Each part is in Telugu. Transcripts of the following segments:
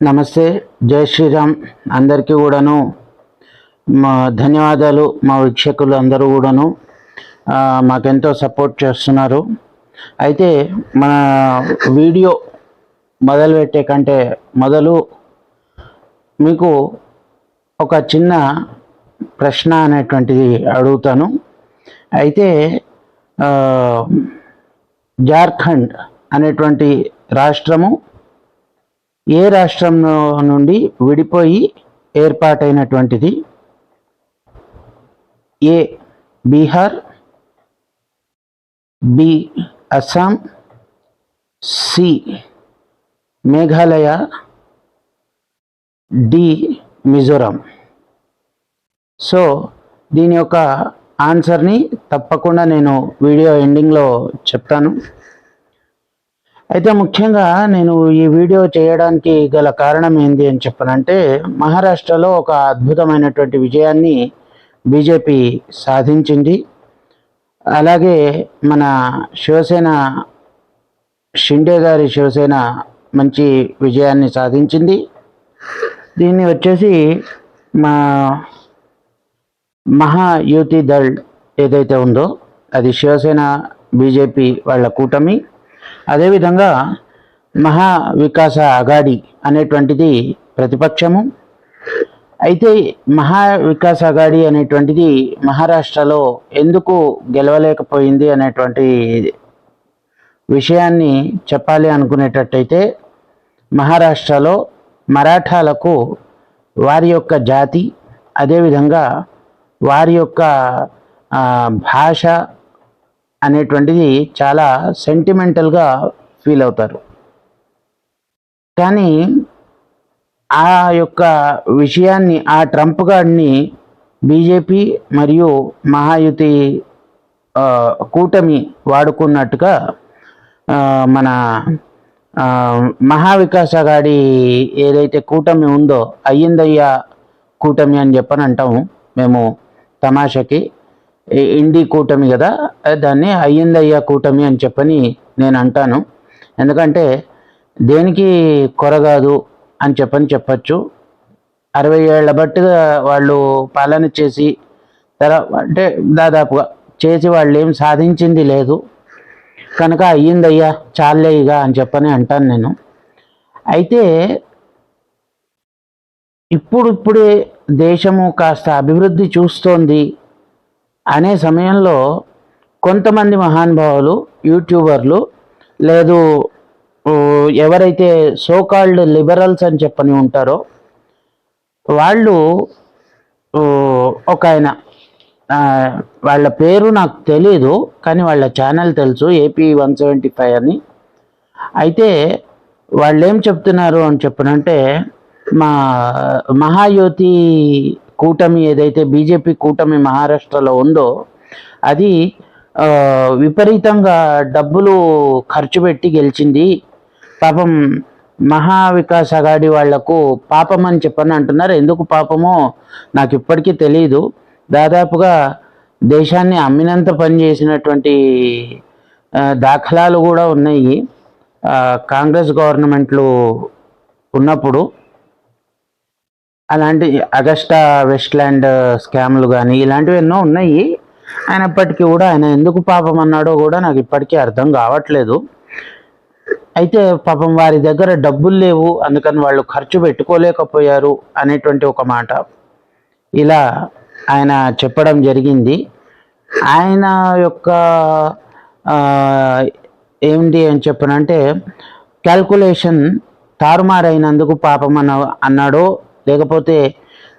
నమస్తే జై శ్రీరామ్. అందరికీ కూడాను మా ధన్యవాదాలు మా వీక్షకులు అందరూ కూడాను. మాకెంతో సపోర్ట్ చేస్తున్నారు. అయితే మన వీడియో మొదలుపెట్టే కంటే మొదలు మీకు ఒక చిన్న ప్రశ్న అనేటువంటిది అడుగుతాను. అయితే జార్ఖండ్ అనేటువంటి రాష్ట్రము ఏ రాష్ట్రం నుండి విడిపోయి ఏర్పాటైనటువంటిది? A. Bihar B. Assam C. Meghalaya D. Mizoram. So దీని యొక్క ఆన్సర్ని తప్పకుండా నేను వీడియో ఎండింగ్లో చెప్తాను. అయితే ముఖ్యంగా నేను ఈ వీడియో చేయడానికి గల కారణం ఏంటి అని చెప్పనంటే మహారాష్ట్రలో ఒక అద్భుతమైనటువంటి విజయాన్ని బీజేపీ సాధించింది. అలాగే మన శివసేన షిండే గారి శివసేన మంచి విజయాన్ని సాధించింది. దీన్ని వచ్చేసి మా మహాయుతి దళ్ ఏదైతే ఉందో అది శివసేన బీజేపీ వాళ్ళ కూటమి. అదేవిధంగా మహా వికాస అగాడి అనేటువంటిది ప్రతిపక్షము. అయితే మహా వికాస్ అగాడి అనేటువంటిది మహారాష్ట్రలో ఎందుకు గెలవలేకపోయింది అనేటువంటి విషయాన్ని చెప్పాలి అనుకునేటట్టయితే మహారాష్ట్రలో మరాఠాలకు వారి యొక్క జాతి అదేవిధంగా వారి యొక్క భాష అనేటువంటిది చాలా సెంటిమెంటల్గా ఫీల్ అవుతారు. కానీ ఆ యొక్క విషయాన్ని ఆ ట్రంప్ గాడిని బీజేపీ మరియు మహాయుతి కూటమి వాడుకున్నట్టుగా మన మహావికాసగాడి మహావికాస గాడి ఏదైతే కూటమి ఉందో అయ్యిందయ్యా కూటమి అని చెప్పని అంటాము మేము తమాషకి. ఈ- ఇండి కూటమి కదా దాన్ని అయ్యిందయ్యా కూటమి అని చెప్పని నేను అంటాను. ఎందుకంటే దేనికి కొరగాదు అని చెప్పని చెప్పచ్చు. అరవై ఏళ్ళ బట్టుగా వాళ్ళు పాలన చేసి తర్వాత అంటే దాదాపుగా చేసి వాళ్ళు ఏం సాధించింది లేదు. కనుక అయ్యిందయ్యా చాలే ఇక అని చెప్పని అంటాను నేను. అయితే ఇప్పుడిప్పుడే దేశము కాస్త అభివృద్ధి చూస్తోంది. అనే సమయంలో కొంతమంది మహానుభావులు యూట్యూబర్లు లేదు ఎవరైతే సోకాల్డ్ లిబరల్స్ అని చెప్పని ఉంటారో వాళ్ళు ఒక ఆయన వాళ్ళ పేరు నాకు తెలీదు కానీ వాళ్ళ ఛానల్ తెలుసు ఏపీ వన్ సెవెంటీ ఫైవ్ అని. అయితే వాళ్ళు ఏం చెప్తున్నారు అని చెప్పనంటే మా మహాయోతి కూటమి ఏదైతే బీజేపీ కూటమి మహారాష్ట్రలో ఉందో అది విపరీతంగా డబ్బులు ఖర్చు పెట్టి గెలిచింది. పాపం మహావికాస్ అగాడి వాళ్ళకు పాపం అని చెప్పని అంటున్నారు. ఎందుకు పాపమో నాకు ఇప్పటికీ తెలియదు దాదాపుగా దేశాన్ని అమ్మినంత పని చేసినటువంటి దాఖలాలు కూడా ఉన్నాయి. కాంగ్రెస్ గవర్నమెంట్లు ఉన్నప్పుడు అలాంటి అగస్టా వెస్ట్ల్యాండ్ స్కామ్లు కానీ ఇలాంటివి ఎన్నో ఉన్నాయి. అయినప్పటికీ కూడా ఆయన ఎందుకు పాపం అన్నాడో కూడా నాకు ఇప్పటికీ అర్థం కావట్లేదు. అయితే పాపం వారి దగ్గర డబ్బులు లేవు అందుకని వాళ్ళు ఖర్చు పెట్టుకోలేకపోయారు అనేటువంటి ఒక మాట. ఇలా ఆయన చెప్పడం జరిగింది. ఆయన యొక్క ఏంటి అని చెప్పనంటే క్యాల్కులేషన్ తారుమారైనందుకు పాపం అన్న అన్నాడో లేకపోతే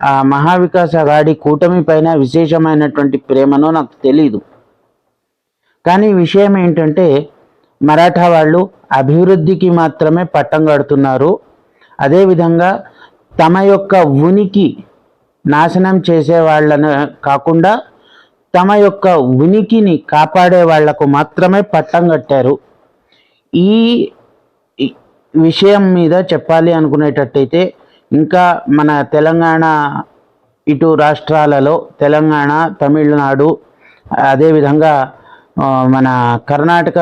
ఆ మహావికాస్ అగాడి కూటమి పైన విశేషమైనటువంటి ప్రేమనో నాకు తెలీదు. కానీ విషయం ఏంటంటే మరాఠా వాళ్ళు అభివృద్ధికి మాత్రమే పట్టం కడుతున్నారు. అదేవిధంగా తమ యొక్క ఉనికి నాశనం చేసే వాళ్ళను కాకుండా తమ యొక్క ఉనికిని కాపాడే వాళ్ళకు మాత్రమే పట్టం కట్టారు. ఈ విషయం మీద చెప్పాలి అనుకునేటట్టయితే ఇంకా మన తెలంగాణ ఇటు రాష్ట్రాలలో తెలంగాణ తమిళనాడు అదేవిధంగా మన కర్ణాటక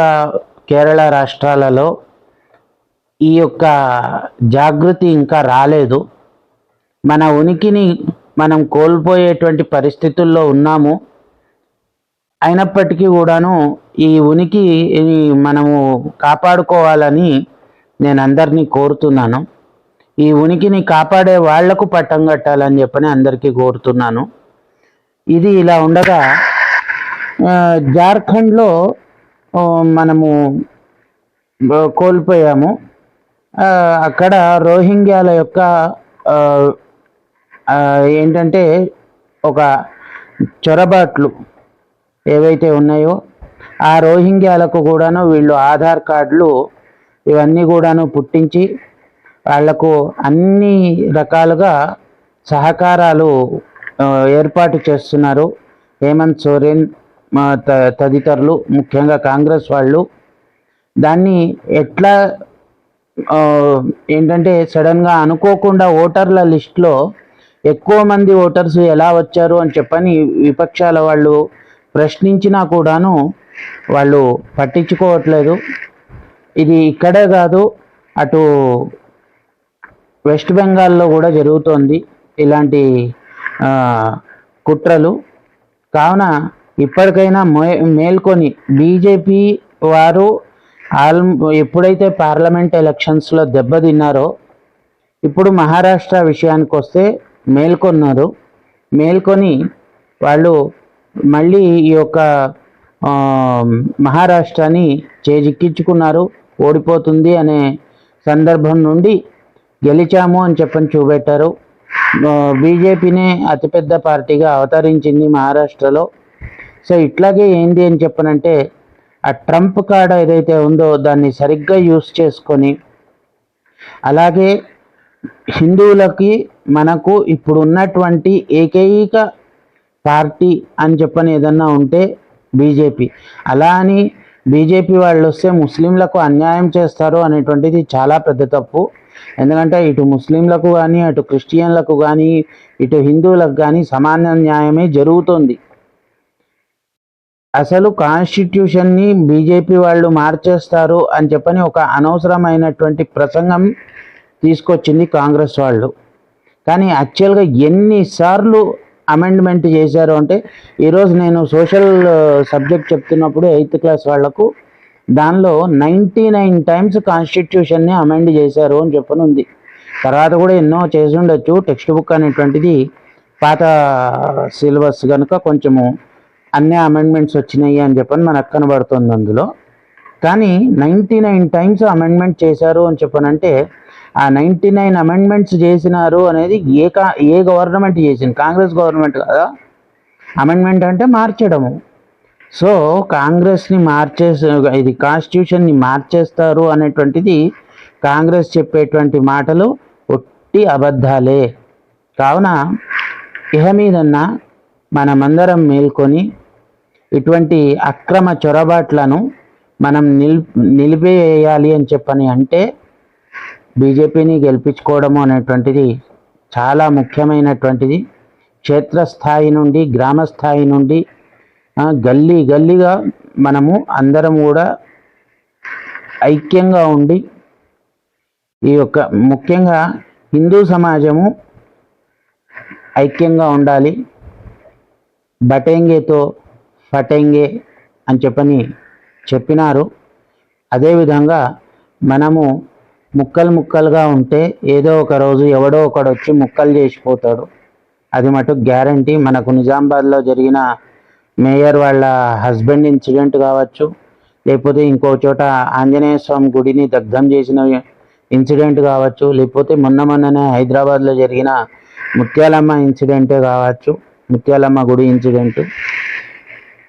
కేరళ రాష్ట్రాలలో ఈ యొక్క జాగృతి ఇంకా రాలేదు. మన ఉనికిని మనం కోల్పోయేటువంటి పరిస్థితుల్లో ఉన్నాము. అయినప్పటికీ కూడాను ఈ ఉనికి మనము కాపాడుకోవాలని నేను అందరినీ కోరుతున్నాను. ఈ ఉనికిని కాపాడే వాళ్ళకు పట్టం కట్టాలని చెప్పని అందరికీ కోరుతున్నాను. ఇది ఇలా ఉండగా జార్ఖండ్లో మనము కోల్పోయాము. అక్కడ రోహింగ్యాల యొక్క ఏంటంటే ఒక చొరబాట్లు ఏవైతే ఉన్నాయో ఆ రోహింగ్యాలకు కూడాను వీళ్ళు ఆధార్ కార్డులు ఇవన్నీ కూడాను పుట్టించి వాళ్ళకు అన్ని రకాలుగా సహకారాలు ఏర్పాటు చేస్తున్నారు. హేమంత్ సోరెన్ మా త- తదితరులు ముఖ్యంగా కాంగ్రెస్ వాళ్ళు. దాన్ని ఎట్లా ఏంటంటే సడన్గా అనుకోకుండా ఓటర్ల లిస్ట్లో ఎక్కువ మంది ఓటర్స్ ఎలా వచ్చారు అని చెప్పని విపక్షాల వాళ్ళు ప్రశ్నించినా కూడాను వాళ్ళు పట్టించుకోవట్లేదు. ఇది ఇక్కడే కాదు అటు వెస్ట్ బెంగాల్లో కూడా జరుగుతోంది ఇలాంటి కుట్రలు. కావున ఇప్పటికైనా మే- మేల్కొని బీజేపీ వారు ఆల్ ఎప్పుడైతే పార్లమెంట్ ఎలక్షన్స్లో దెబ్బతిన్నారో ఇప్పుడు మహారాష్ట్ర విషయానికి వస్తే మేల్కొన్నారు. మేల్కొని వాళ్ళు మళ్ళీ ఈ యొక్క మహారాష్ట్రని చేజిక్కించుకున్నారు. ఓడిపోతుంది అనే సందర్భం నుండి గెలిచాము అని చెప్పని చూపెట్టారు. బీజేపీని బీజేపీనే అతిపెద్ద పార్టీగా అవతరించింది మహారాష్ట్రలో. సో ఇట్లాగే ఏంది అని చెప్పనంటే ఆ ట్రంప్ కార్డ్ ఏదైతే ఉందో దాన్ని సరిగ్గా యూస్ చేసుకొని అలాగే హిందువులకి మనకు ఇప్పుడు ఉన్నటువంటి ఏకైక పార్టీ అని చెప్పని ఏదన్నా ఉంటే బీజేపీ. అలా అని బీజేపీ వాళ్ళు వస్తే ముస్లింలకు అన్యాయం చేస్తారు అనేటువంటిది చాలా పెద్ద తప్పు. ఎందుకంటే ఇటు ముస్లింలకు కానీ అటు క్రిస్టియన్లకు కానీ ఇటు హిందువులకు కానీ సమాన న్యాయమే జరుగుతుంది. అసలు కాన్స్టిట్యూషన్ని బీజేపీ వాళ్ళు మార్చేస్తారు అని చెప్పని ఒక అనవసరమైనటువంటి ప్రసంగం తీసుకొచ్చింది కాంగ్రెస్ వాళ్ళు. కానీ యాక్చువల్గా ఎన్నిసార్లు అమెండ్మెంట్ చేశారు అంటే ఈరోజు నేను సోషల్ సబ్జెక్ట్ uh, చెప్తున్నప్పుడు ఎయిత్ క్లాస్ వాళ్ళకు దానిలో నైంటీ నైన్ టైమ్స్ కాన్స్టిట్యూషన్ని అమెండ్ చేశారు అని చెప్పనుంది. తర్వాత కూడా ఎన్నో చేసి ఉండొచ్చు టెక్స్ట్ బుక్ అనేటువంటిది పాత సిలబస్ కనుక కొంచెము అన్ని అమెండ్మెంట్స్ వచ్చినాయి అని చెప్పని మనకు కనబడుతుంది అందులో. కానీ నైంటీ నైన్ టైమ్స్ అమెండ్మెంట్ చేశారు అని చెప్పనంటే ఆ నైంటీ నైన్ అమెండ్మెంట్స్ చేసినారు అనేది ఏ కా ఏ గవర్నమెంట్ చేసింది? కాంగ్రెస్ గవర్నమెంట్ కదా. అమెండ్మెంట్ అంటే మార్చడము. సో కాంగ్రెస్ని మార్చేసే ఇది కాన్స్టిట్యూషన్ని మార్చేస్తారు అనేటువంటిది కాంగ్రెస్ చెప్పేటువంటి మాటలు ఒట్టి అబద్ధాలే. కావున ఇహ మీదన్నా మనమందరం మేల్కొని ఇటువంటి అక్రమ చొరబాట్లను మనం నిల్ నిలిపేయాలి అని చెప్పని అంటే బీజేపీని గెలిపించుకోవడము అనేటువంటిది చాలా ముఖ్యమైనటువంటిది. క్షేత్రస్థాయి నుండి గ్రామస్థాయి నుండి గల్లీ గల్లీగా మనము అందరం కూడా ఐక్యంగా ఉండి ఈ యొక్క ముఖ్యంగా హిందూ సమాజము ఐక్యంగా ఉండాలి. బటెంగేతో ఫటెంగే అని చెప్పని చెప్పినారు. అదేవిధంగా మనము ముక్కలు ముక్కలుగా ఉంటే ఏదో ఒక రోజు ఎవడో ఒకడు వచ్చి ముక్కలు చేసిపోతాడు. అది మటుకు గ్యారంటీ మనకు నిజామాబాద్లో జరిగిన మేయర్ వాళ్ళ హస్బెండ్ ఇన్సిడెంట్ కావచ్చు లేకపోతే ఇంకో చోట ఆంజనేయ స్వామి గుడిని దగ్ధం చేసిన ఇన్సిడెంట్ కావచ్చు లేకపోతే మొన్న మొన్ననే హైదరాబాద్లో జరిగిన ముత్యాలమ్మ ఇన్సిడెంటే కావచ్చు ముత్యాలమ్మ గుడి ఇన్సిడెంట్.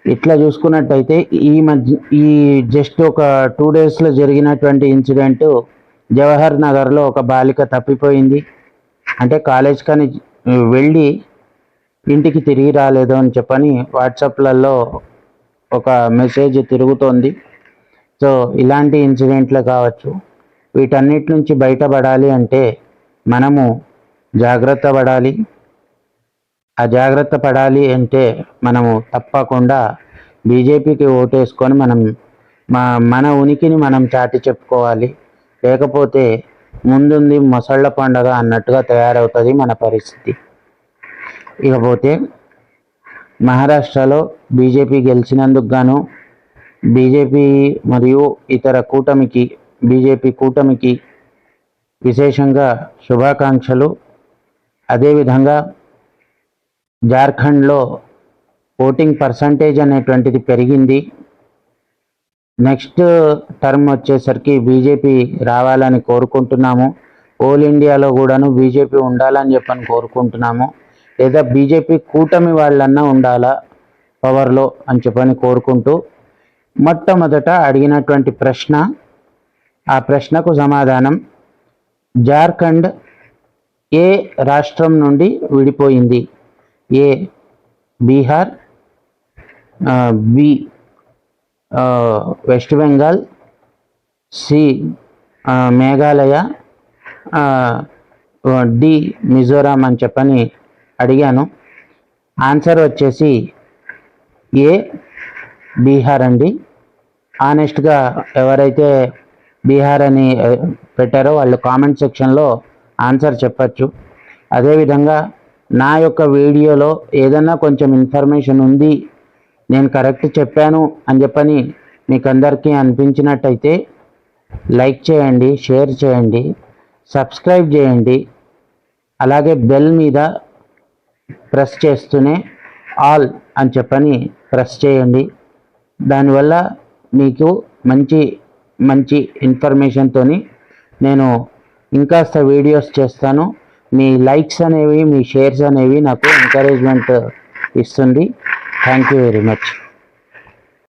ఇట్లా చూసుకున్నట్టయితే ఈ మధ్య ఈ జస్ట్ ఒక టూ డేస్లో జరిగినటువంటి ఇన్సిడెంట్ జవహర్ నగర్లో ఒక బాలిక తప్పిపోయింది. అంటే కాలేజ్ కానీ వెళ్ళి ఇంటికి తిరిగి రాలేదు అని చెప్పని వాట్సాప్లలో ఒక మెసేజ్ తిరుగుతోంది. సో ఇలాంటి ఇన్సిడెంట్లు కావచ్చు. వీటన్నిటి నుంచి బయటపడాలి అంటే మనము జాగ్రత్త పడాలి. ఆ జాగ్రత్త పడాలి అంటే మనము తప్పకుండా బీజేపీకి ఓటేసుకొని మనం మా మన ఉనికిని మనం చాటి చెప్పుకోవాలి. లేకపోతే ముందుంది మొసళ్ళ పండగ అన్నట్టుగా తయారవుతుంది మన పరిస్థితి. ఇకపోతే మహారాష్ట్రలో బీజేపీ గెలిచినందుకు గాను బీజేపీ మరియు ఇతర కూటమికి బీజేపీ కూటమికి విశేషంగా శుభాకాంక్షలు. అదేవిధంగా జార్ఖండ్లో ఓటింగ్ పర్సంటేజ్ అనేటువంటిది పెరిగింది. నెక్స్ట్ టర్మ్ వచ్చేసరికి బీజేపీ రావాలని కోరుకుంటున్నాము. ఓల్ ఇండియాలో కూడాను బీజేపీ ఉండాలని చెప్పని కోరుకుంటున్నాము. లేదా బీజేపీ కూటమి వాళ్ళన్నా ఉండాలా పవర్లో అని చెప్పని కోరుకుంటూ మొట్టమొదట అడిగినటువంటి ప్రశ్న ఆ ప్రశ్నకు సమాధానం జార్ఖండ్ ఏ రాష్ట్రం నుండి విడిపోయింది? A Bihar B West Bengal C Meghalaya D Mizoram అని చెప్పని అడిగాను. ఆన్సర్ వచ్చేసి ఏ బీహార్ అండి. ఆనెస్ట్గా ఎవరైతే బీహార్ అని పెట్టారో వాళ్ళు కామెంట్ సెక్షన్లో ఆన్సర్ చెప్పచ్చు. అదేవిధంగా నా యొక్క వీడియోలో ఏదన్నా కొంచెం ఇన్ఫర్మేషన్ ఉంది నేను కరెక్ట్ చెప్పాను అని చెప్పని మీకు అందరికీ అనిపించినట్టయితే లైక్ చేయండి షేర్ చేయండి సబ్స్క్రైబ్ చేయండి. అలాగే బెల్ మీద ప్రెస్ చేస్తూనే ఆల్ అని చెప్పని ప్రెస్ చేయండి. దానివల్ల మీకు మంచి మంచి ఇన్ఫర్మేషన్తోని నేను ఇంకాస్త వీడియోస్ చేస్తాను. మీ లైక్స్ అనేవి మీ షేర్స్ అనేవి నాకు ఎంకరేజ్మెంట్ ఇస్తుంది. Thank you very much